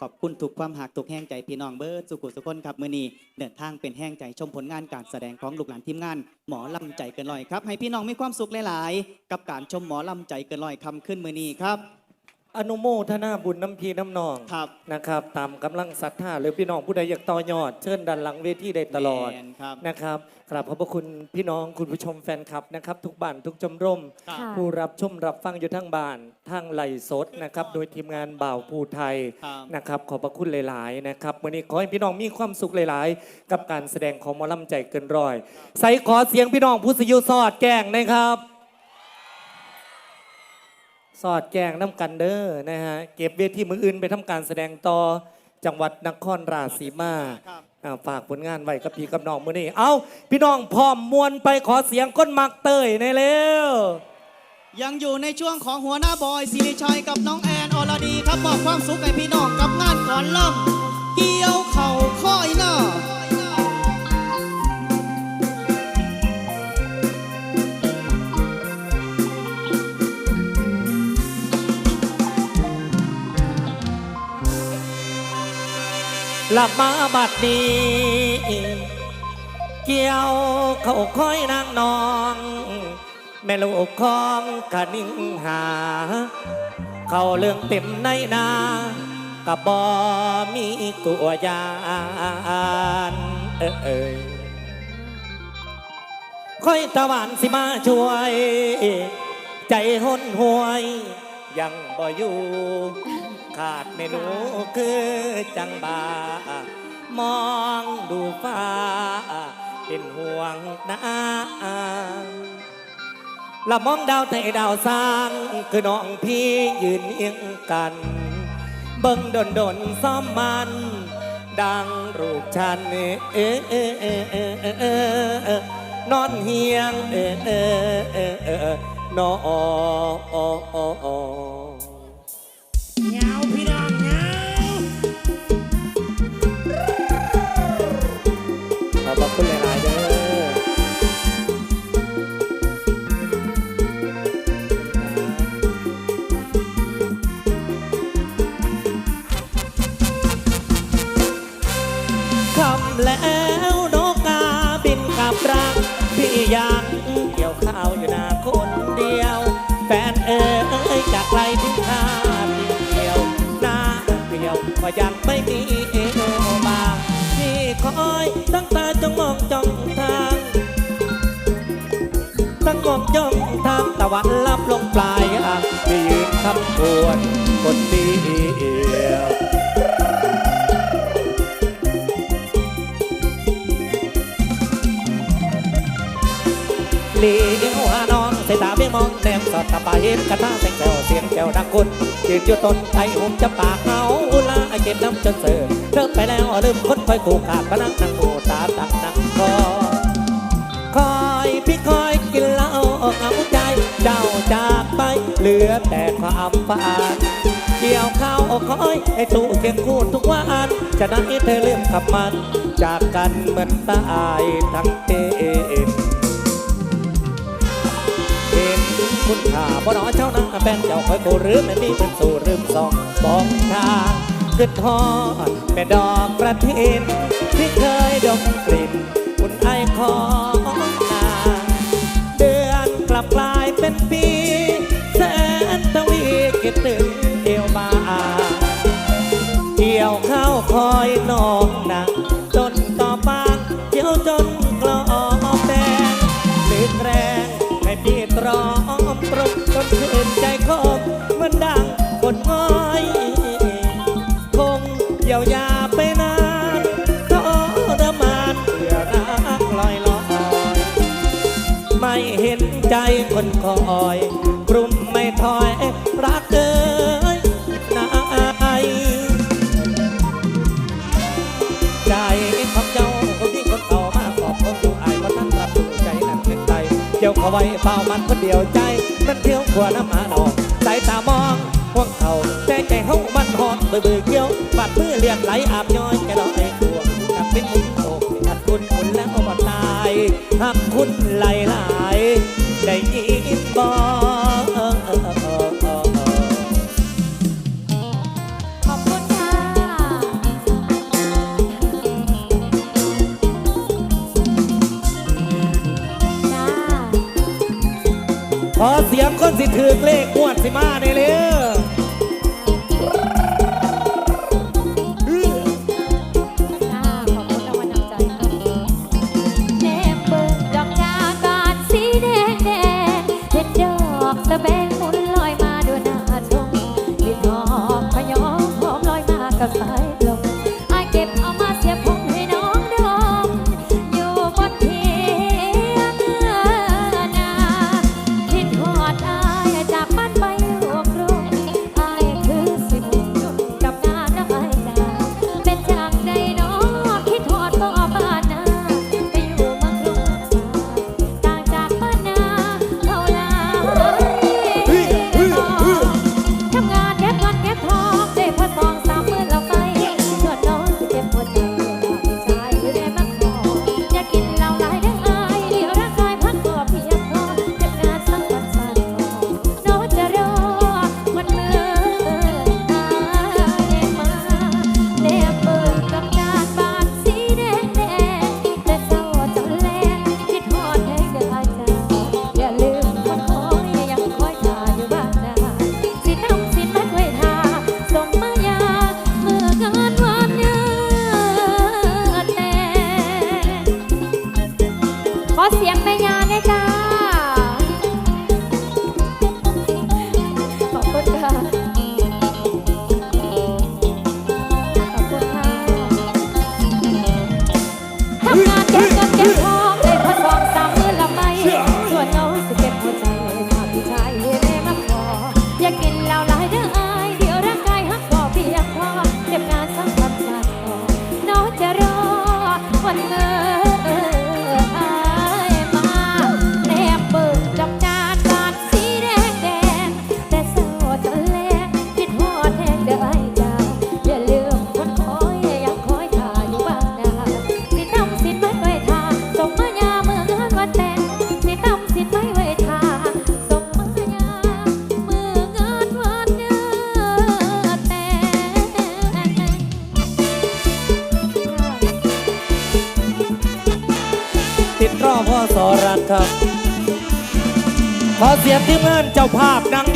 ขอบคุณทุกความหักทุกแห้งใจพี่น้องเบิร์ดสุขุสุคนครับมือนีเดินทางเป็นแห้งใจชมผลงานการแสดงของลูกหลานทีมงาน หมอลำใจเกินลอยครับ ให้พี่น้องมีความสุขหลาย ๆ กับการชมหมอลำใจเกินลอยคำขึ้นมือนีครับ อนุโมทนาบุญน้ำพีน้ำนองครับ นะครับ ตามกำลังศรัทธาหรือพี่น้องผู้ใดอยากต่อยอด เชิญดันหลังเวทีได้ตลอดแม่นครับนะครับกราบขอบพระคุณพี่น้องคุณผู้ชมแฟนคลับนะครับ ทุกบ้านทุกชมรมครับ ค่ะ ผู้รับชมรับฟังอยู่ทั้งบ้าน ทั้งไหลฟ์สดนะครับ โดยทีมงานบ่าวภูไทยครับ นะครับ ขอบพระคุณหลาย ๆ นะครับ วันนี้ขอให้พี่น้องมีความสุขหลาย ๆ กับการแสดงของหมอลำใจเกินร้อย ใส่ขอเสียงพี่น้องผู้สยุสอดแกล้งนะครับ สอดแกงน้ำกันเด้อนะฮะเก็บเวทีมืออื่นไปทำการแสดงต่อจังหวัดนครราชสีมาครับอ่าฝากผลงานไว้กับพี่กับน้องมือนี้ เอาพี่น้องพร้อมมวนไปขอเสียงก้นมักเตยในเร็วยังอยู่ในช่วงของหัวหน้าบอยสิริชัยกับน้องแอนอรดีครับมอบความสุขให้พี่น้องกับงานก่อนล่ำเกี่ยวเข่าค่อยหน้า ลับมาบัดนี้ เกี่ยวเขาคอยนางนอง แม่ลูกของกะนิ่งหา เขาเรื่องเต็มในนากับบอมีกัวยานเอยเอ้ยคอยตะวันสิมาช่วย ใจห้นหวย ยังบ่อยู่ ขาดเมนูคือจังบามองดูฟ้า เป็นห่วงนะละมองดาวแต่ดาวสร้างคือน้องพี่ยืนเอียงกัน เบิ่งดนดนซ้อมมัน ดังรูปฉันเอเอเอเอเอนอนเฮียงเอเอเอเออนอ ข้าวอยู่นาคนเดียว แฟนเอ๋ยจากไกลถึงข้าเดียวหน้าเดียวก็ยังไม่มีเอโนมาพี่คอยตั้งตาจ้องมองจ้องทางตั้งมองจ้องทางตะวันลับลงปลายอ่างพี่ยืนคำควร ตาปาเห็นกระทะแตงแถวเสียงแก้วดังคุณยืนอยู่ต้นไทรหุ่มจะปากเฮาอุลาเก็บน้ำจนเสือเริ่มไปแล้วลืมคนคอยขู่ขาดพนังนั่งหูตาตักนั่งคอคอยพี่คอยกินเหล้าเอาใจ เจ้าจากไปเหลือแต่ความฝันเกี่ยวข้าวคอยให้ตู้เคียงคู่ทุกวันจะนั้นเธอเลื่อมกับมัน จากกันเหมือนตายทั้งเอ็นเห็น คุณค่าบ่นอเจ้านั้นแฟนเจ้าคอยโกหรือไม่มีเป็นสู่รืมสองบอกทางขึ้นทอดแม่ดอกประทินที่เคยดมกลิ่นคุณไอคอ ไม่เห็นใจคนคอยกลุ่มไม่ถอยรักเอ้ยนายใจของเจ้าคนที่คนเก่ามาขอบคนดูอายว่าท่านรับรู้ใจนั่นเป็นใจเดี๋ยวเขาไว้เฝ้ามันคนเดียวใจ มันเที่ยวขวน้ำหาดอกสายตามองพวกเขาแต่ใจเขามันหอดเบื่อเบื่อเกี่ยวบาดมือเลียนไหลอาบย้อยแกลอยตัวกับเป็นมุนโตกัดคุณคุณแล้วบ่ตายหักคุณไหลไหลไถือเลขงวด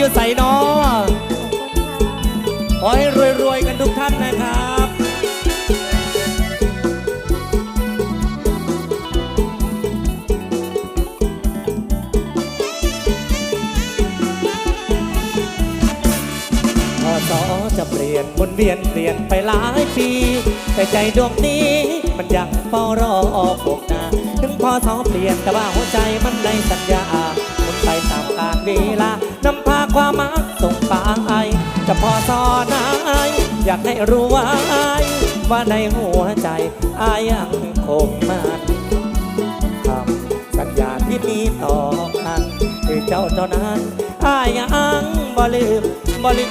อยู่ใส่นอขอให้รวยๆกันทุกท่านนะครับพอสอจะเปลี่ยนวนเวียนเปลี่ยนไปหลายปี แต่ใจดวงนี้ มันยังเฝ้ารอพบหนาถึงพอสอเปลี่ยนแต่ว่าหัวใจมันในสัญญา ลเวลานำพาความมักส่งปางไปจะพอสอนายอยากให้รู้ไว้ว่าในหัวใจอายยังคงมันคำสัญญาที่มีต่อกัน คือเจ้าเท่านั้นอายยังบ่ลืมบ่ลื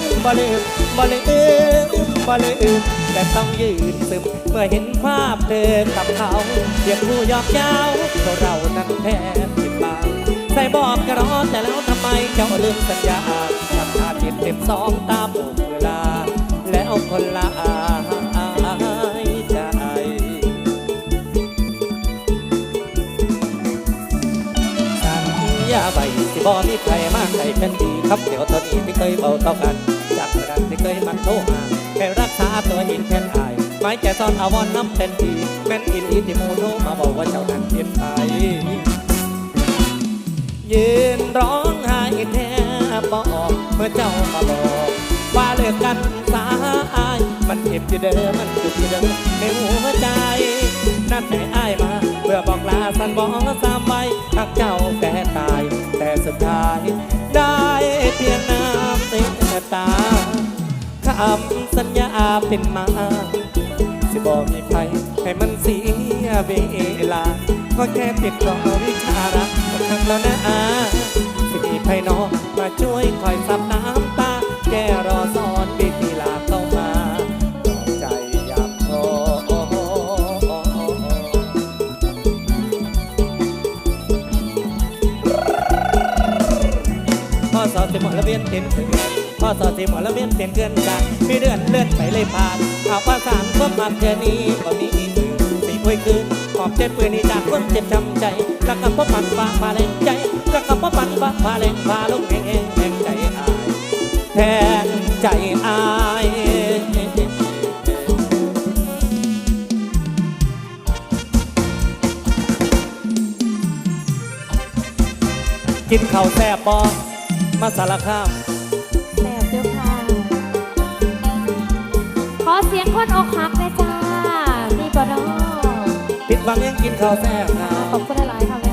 มบ่ลืมบ่ลืมบ่ลืมแต่ต้องยืนซึมเมื่อเห็นภาพเธอกับเขาเพียงผู้ยอกเย้าวเรานั้นแทบผิดบาง ใส่บอกกระรอแต่แล้วทำไมเจ้าลืมสัญญาทำท่าจิตเต็มสองตามบุกเวลา แล้วคนละอายใจสัญญาใบสิบ่มีใครมาใครเป็นดีครับเดี๋ยวตอนนี้ที่เคยเบาต่อกัน จากกระดานที่เคยมันโทหาแค่รักษาตัวเห็นแค่อายไม่แก่ซ่อนอาวรณ์น้ำเต็นทีแม่นอินอีที่หมูโทรมาบอกว่าเจ้านั้นเปลี่ยนไป ยืนร้องไห้แทบบอก เมื่อเจ้ามาบอก ว่าเลิกกันสายมันเก็บอยู่เดิมมันจุดอยู่เดิมในหัวใจ นัดให้อายมา เพื่อบอกลาสันบอกสามใบทักเจ้าแก่ตาย แต่สุดท้าย ได้เพียงน้ำติดตาคำสัญญาเป็นมาสิบอกให้ใครให้มันเสียเวลา ก็แค่ติดรอวิชารักครั้งแล้วนะสิมีไพน้องมาช่วยคอยซับน้ำตา แกรอสอนบิดลาเข้ามาใจอยากโทพ่อสอนสิหมอละเวียนเป็นเพื่อนพ่อสอนสิหมอละเวียนเป็นเพื่อนกันมีเดือนเลื่อนไปเลยผ่านข่าวประสานความาเธอนี้บ่มี วยคืนขอบเจ็บปืนนี้จากคนเจ็บช้ำใจรักกับพ่อปันฝากมาแรงใจรักกับพ่อปันฟ้าฟ้าแรงฟ้าลงแหงแหงแหงใจอายแทนใจอายกินข้าวแซ่บบอมาสารคาม ฟังยังกินข้าวแซ่บขอบคุณหลายๆค่ะ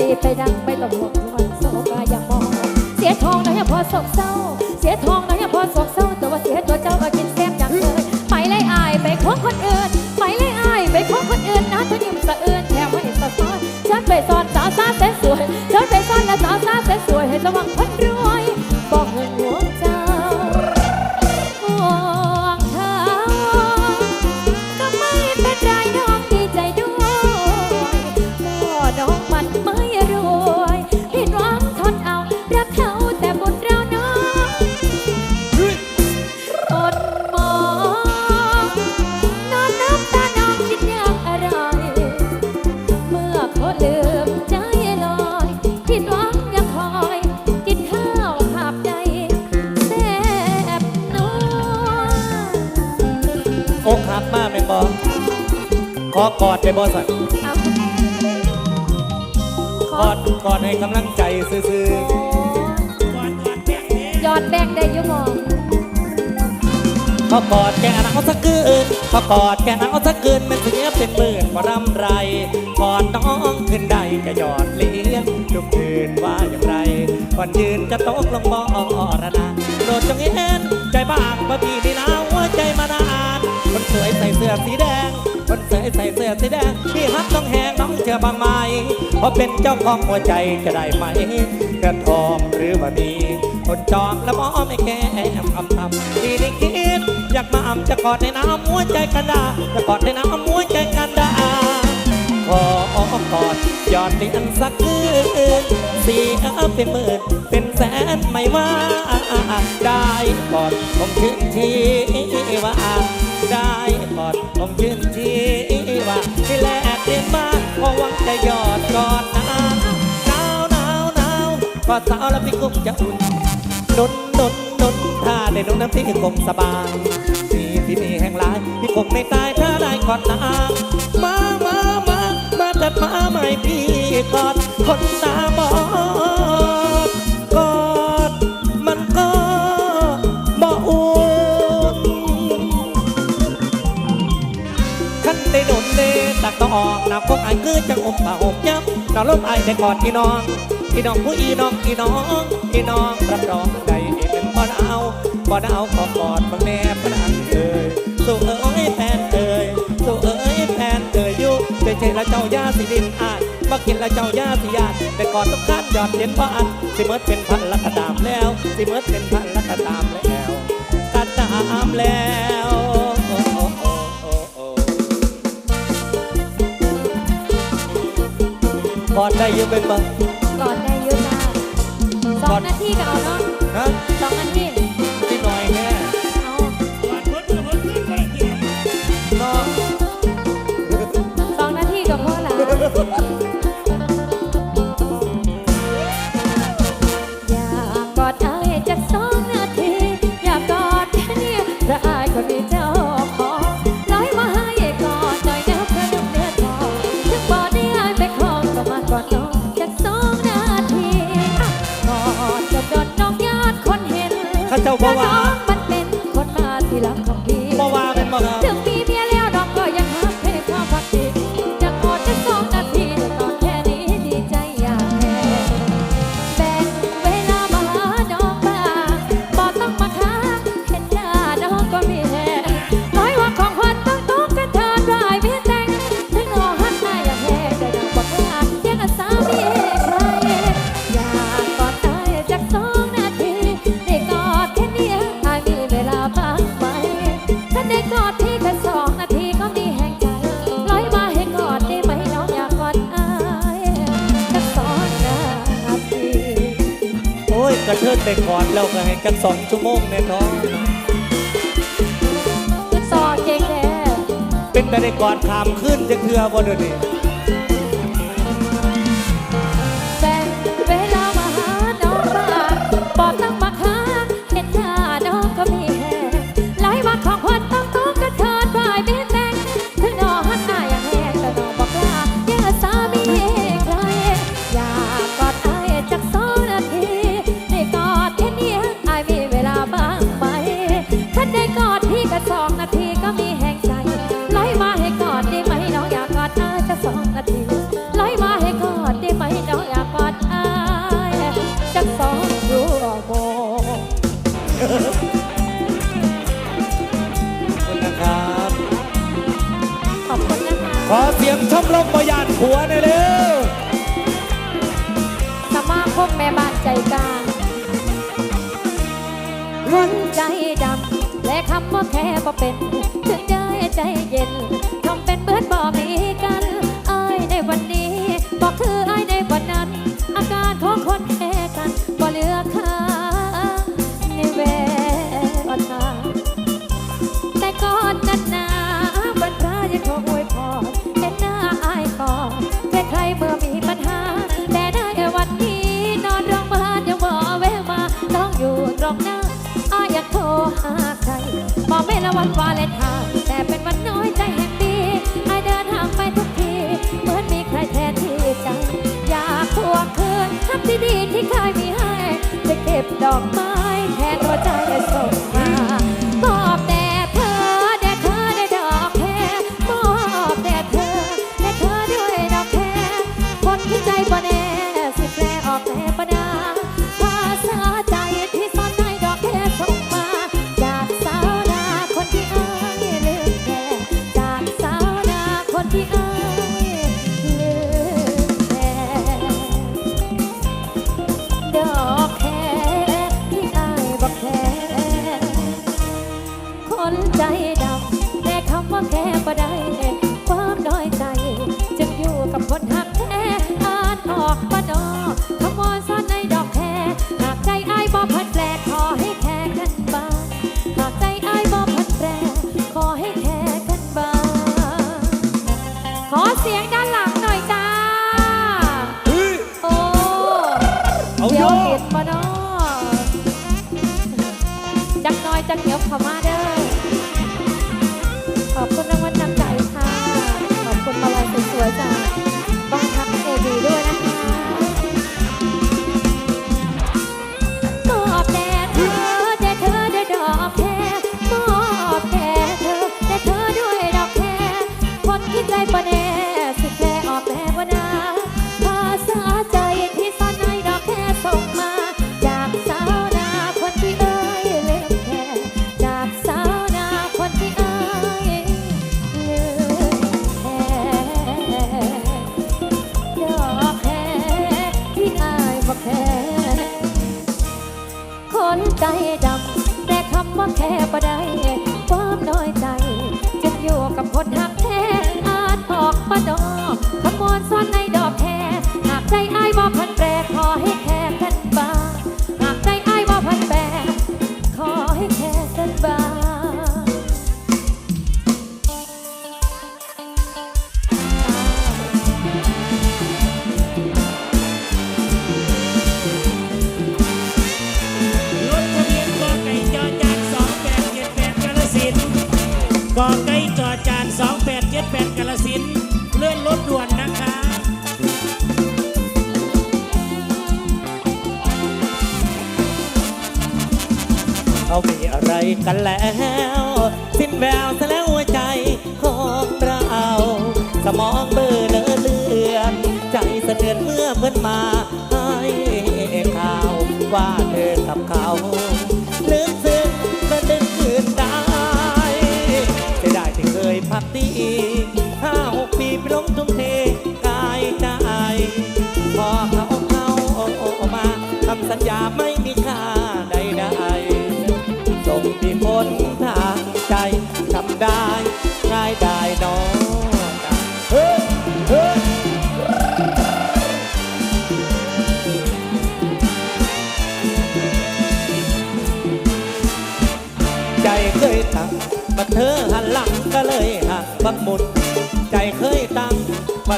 ดีไปดังไม่ต้องห่วงคนโศกาอย่ามอง เสียทองน้อยพอโศกเศร้า ๆขอกอดแกนเอาสักคืนขอกอดแกนเอาสักคืนมันเสียเป็นหมื่นบ่รำไรกอดน้องขึ้นได้ก็หยอดเลี้ยงทุกคืนว่าอย่างไรก่อนยืนจะตกลงบ่อระนาโปรดจงเห็นใจบ้างบ่พี่นี่นาหัวใจมานานคนสวยใส่เสื้อสีแดงคนสวยใส่เสื้อสีแดงพี่ฮักต้องแหงน้องเชื่อบางไหมเพราะเป็นเจ้าของหัวใจจะได้ไหมกระทองหรือว่ามี คนจองแล้วมอไม่แก้มคำทำดีได้คิด อยากมาอำจะกอดในน้ำหัวใจกันดาจะกอดในน้ำหัวใจกันดาขอกอดยอดเรียนสักคืนสียเป็นหมื่นเป็นแสนไม่ว่าได้กอดคงชื่นชีว่า ได้กอดคงชื่นชีว่าที่แลกเรียนมาเพราะหวังจะยอดกอดนะหนาวหนาวหนาวกอดสาวแล้วพี่กุ้งจะอุ่น นนนนนนถ้าได้นนน้ำที่คงสบายสีที่มีแห่งหลายพี่คงไม่ตายถ้าได้กอดนางมามามามาตัดมาใหม่พี่กอดคนตาบอดกอดมันก็บ่อุ่นขันได้ดนเดตักต้องออกน้ำคงไอายคือจังอมผ้าห่มยับน้ำลมไอายได้กอดพี่น้องพี่น้องผู้อีน้องพี่น้องพี่น้องรับรอง บ่อนเอาบ่อนเอาขอกอดบางแนบพนังเอ่ยสู่เอ้ยแฟนเอ่ยสู่เอ้ยแฟนเอ่ยอยู่เฉยเฉยละเจ้ายาสิดินอายบ่กินละเจ้ายาสิยานแต่กอดทุกขั้นยอดเย็นบ่อันสิเมิดเป็นพันละกระดามแล้วสิเมิดเป็นพันละกระดามแล้วกระดามแล้วกอดได้อยังเป็นบ่กอนได้อยุจ้าสองนาทีก็เอาเนาะ กันสองชั่วโมงแน่นอนซอเก่งแท้เป็นไปได้กอดขามขึ้นจะเทือบ่เดี๋ยวนี้ วันวาเลนไทน์แต่เป็นวันน้อยใจแห่งปีไอเดินทางไปทุกที เหมือนมีใครแทนที่ใจ อยากทวงคืนคำที่ดีที่เคยมีให้จะเก็บดอกไม้แทน ล้มทุ่มเทกายใจพอ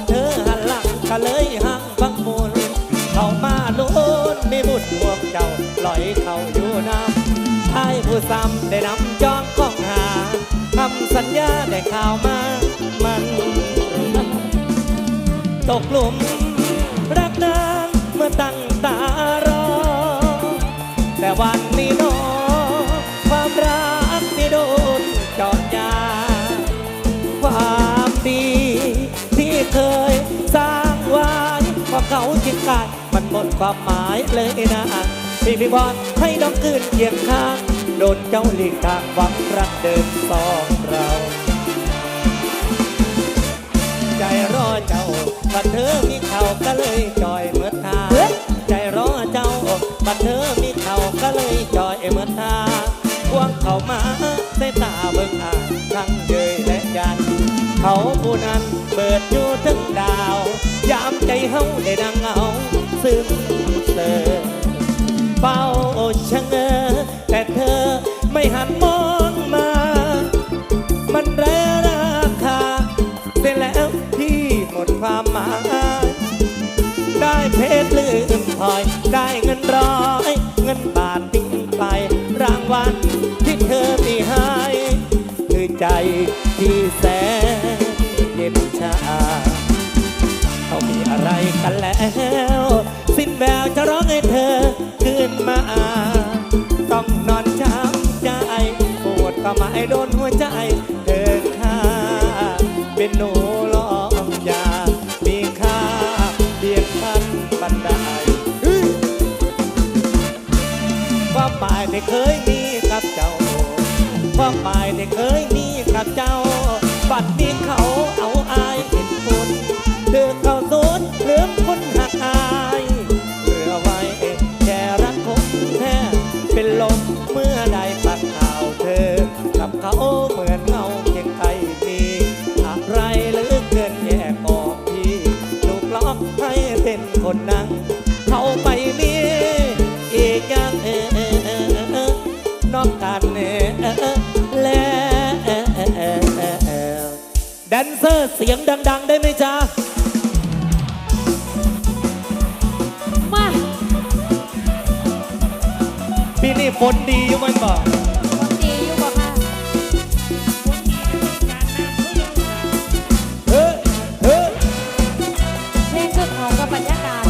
เธอหันหลังก็เลยหักบักหมุนเข้ามาโน้นมีบุญพวกเจ้าลอยเข้าอยู่น้ำให้ผู้ซ้ำได้นำจองของหาคำสัญญาได้ข่าวมามันตกหลุมรักนางเมื่อตั้งตารอแต่วันนี้เน เคยสร้างไว้พอเขาจิงกายมันหมดความหมายเลยนะพี่พี่บอลให้น้องคืนเคียงข้างโดนเจ้าหลีกทางหวังรักเดิมสองเรา ใจร้อเจ้าบัดเธอมีเขาก็เลยจอยเมือทาใจร้อเจ้าบัดเธอมีเขาก็เลยจอยเมือทาพวงเขามาใส่ตาเบิ่งอ่านทั้งเยยและยัน เขาผู้นั้นเปิดอยู่ถึงดาว ยามใจเฮาได้ดังเงาซึมเสอเฝ้าชะเง้อแต่เธอไม่หันมองมา มันแรราคาเสร็จแล้วที่หมดความหมาย ได้เพชรลืมพลอย ได้เงินร้อย เงินบาททิ้งไป รางวัลที่เธอมีให้คือใจ วดก็หมายโดนหัวใจเธอค่า เป็นหนูลองยา มีค่าเพียงขั้นบันไดความหมายที่เคยมีกับเจ้า ความหมายที่เคยมีกับเจ้า บัดนี้เขา ปีนี้ฝนดีอยู่ไหมบอกคนดีอยู่บ่ค่ะเฮ้ยเฮ้ยเพลงคือเขากับบรรยากาศ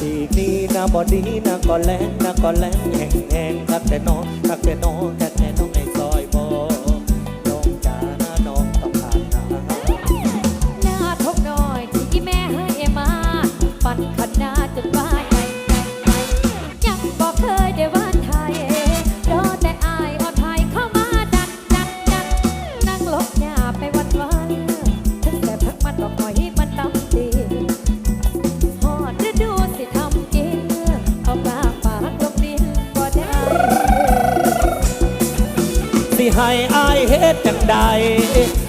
ทีนี้นะบอดีนะก็แรงนะก็แรงแห้งแห้งคักแต่น้อง ใด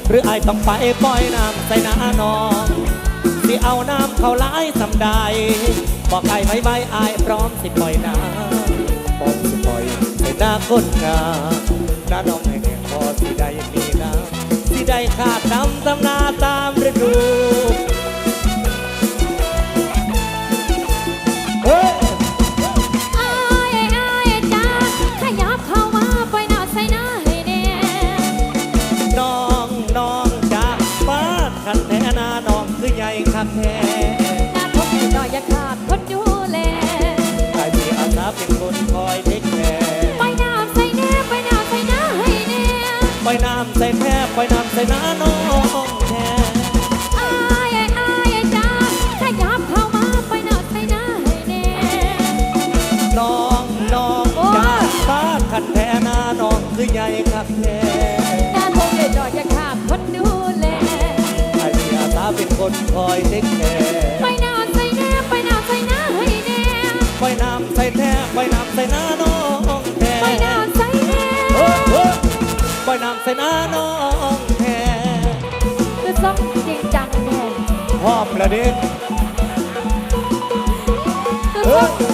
หรือไอต้องไปปล่อยน้ำใส่หน้าน้องสิเอาน้ำเข้าหลายสำใดบอกไอ้ไม่ไม่อพร้อมสิปล่อยน้ำพร้อมสิปล่อยในหน้าคนงามหน้าน้องให้แน่พอสิได้มีน้ำสิได้ขาดน้ำตำนาตามฤดู ใสน้าน้องแท้คือซ่องจริงจังแท้พร้อมระดิกคื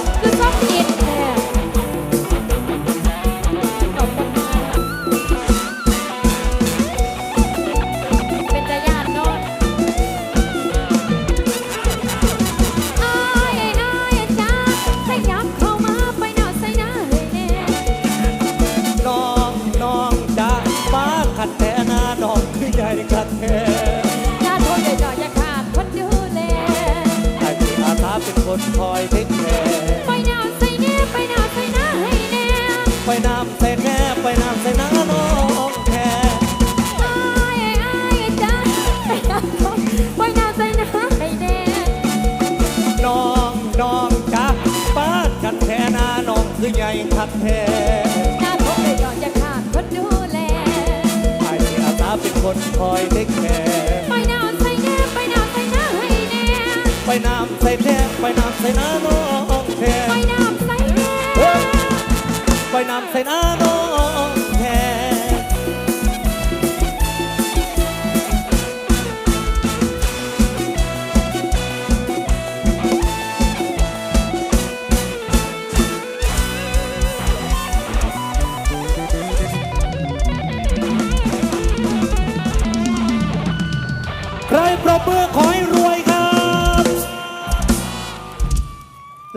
ือใหญ่ขัดแท้หน้าผมได้ยอดจะขาดคนดูแลไอ้อาตาเป็นคนคอยเทคแคร์ไปน้ำใส่แน่ไปน้ำใส่น้าให้แน่ไปน้ำใส่แน่ไปน้ำใส่น้าน้องแท้ไปน้ำใส่แน่ไปน้ำใส่น้าน้อง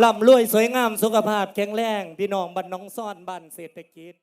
ร่ำรวยสวยงามสุขภาพแข็งแรง พี่น้องบ้านน้องซ่อนบ้านเศรษฐกิจ